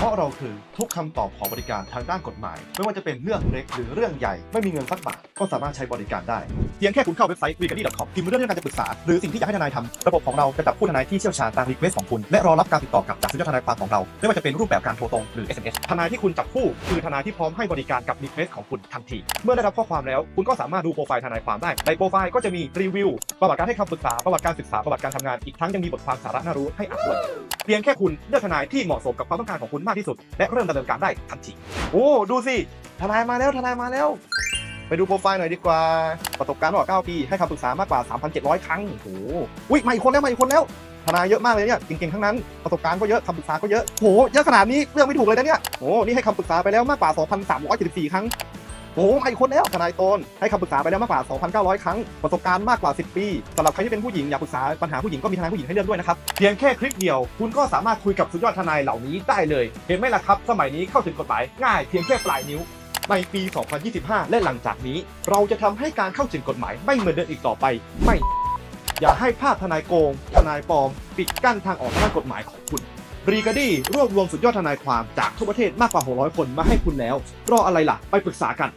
เพราะเราคือทุกคำตอบของบริการทางด้านกฎหมาย ไม่ว่าจะเป็นเรื่องเล็กหรือเรื่องใหญ่ ไม่มีเงินสักบาทก็สามารถใช้บริการได้ เพียงแค่คุณเข้าเว็บไซต์ w e g a d y c o m พิมพ์เรื่องที่ต้องการจะปรึกษา หรือสิ่งที่อยากให้ทนายทำระบบของเราจะจับผู้ทนายที่เชี่ยวชาญตามรีเควสของคุณ และรอรับการติดต่อกลับจากสุดยอดทนายความของเรา ไม่ว่าจะเป็นรูปแบบการโทรตรงหรือ SMS ทนายที่คุณจับคู่คือทนายที่พร้อมให้บริการกับรีเควสของคุณทันที เมื่อได้รับข้อความแล้ว คุณก็สามารถดูโปรไฟล์ทนายความได้ในโปรไฟล์ก็จะมีรีวิวประวัติการให้คำปรึกษาประวัติการศึกษาประวัติการทำงานอีกทั้งยังมีบทความสาระน่ารู้ให้อ่านด้วยเพียงแค่คุณเลือกทนายที่เหมาะสมกับความต้องการของคุณมากที่สุด และเริ่มดำเนินการได้ทันทีโอ้ดูสิทนายมาแล้วทนายมาแล้ว ไปดูโปรไฟล์หน่อยดีกว่า ประสบการณ์ตลอด9ปี ให้คำปรึกษามากกว่า 3,700 ครั้งโอ้โหอุ้ยมาอีกคนแล้วมาอีกคนแล้วทนายเยอะมากเลยเนี่ยเก่งๆทั้งนั้นประสบการณ์ก็เยอะคำปรึกษาก็เยอะโหเยอะขนาดนี้เรื่องไม่ถูกเลยนะเนี่ยโอ้นี่ให้คำปรึกษาไปแล้วมากกว่า 2,374 ครั้ง โอ้มาอีกคนแล้วทนายตนให้คำปรึกษาไปแล้วมากกว่า 2,900 ครั้ง ประสบการณ์มากกว่า 10 ปีสำหรับใครที่เป็นผู้หญิงอยากปรึกษาปัญหาผู้หญิงก็มีทนายผู้หญิงให้เลือกด้วยนะครับ เพียงแค่คลิกเดียว คุณก็สามารถคุยกับสุดยอดทนายเหล่านี้ได้เลย เห็นไหมล่ะครับ สมัยนี้เข้าถึงกฎหมายง่ายเพียงแค่ปลายนิ้วในปี 2025 และหลังจากนี้ เราจะทำให้การเข้าถึงกฎหมายไม่เหมือนเดิมอีกต่อไป ไม่ อย่าให้ภาพทนายโกง ทนายปลอม ปิดกั้นทางออกทางกฎหมายของคุณ รีกาดี้รวบรวมสุดยอดทนายความจากทั่วประเทศมากกว่า 600 คนมาให้คุณแล้ว รออะไรล่ะ ไปปรึกษากัน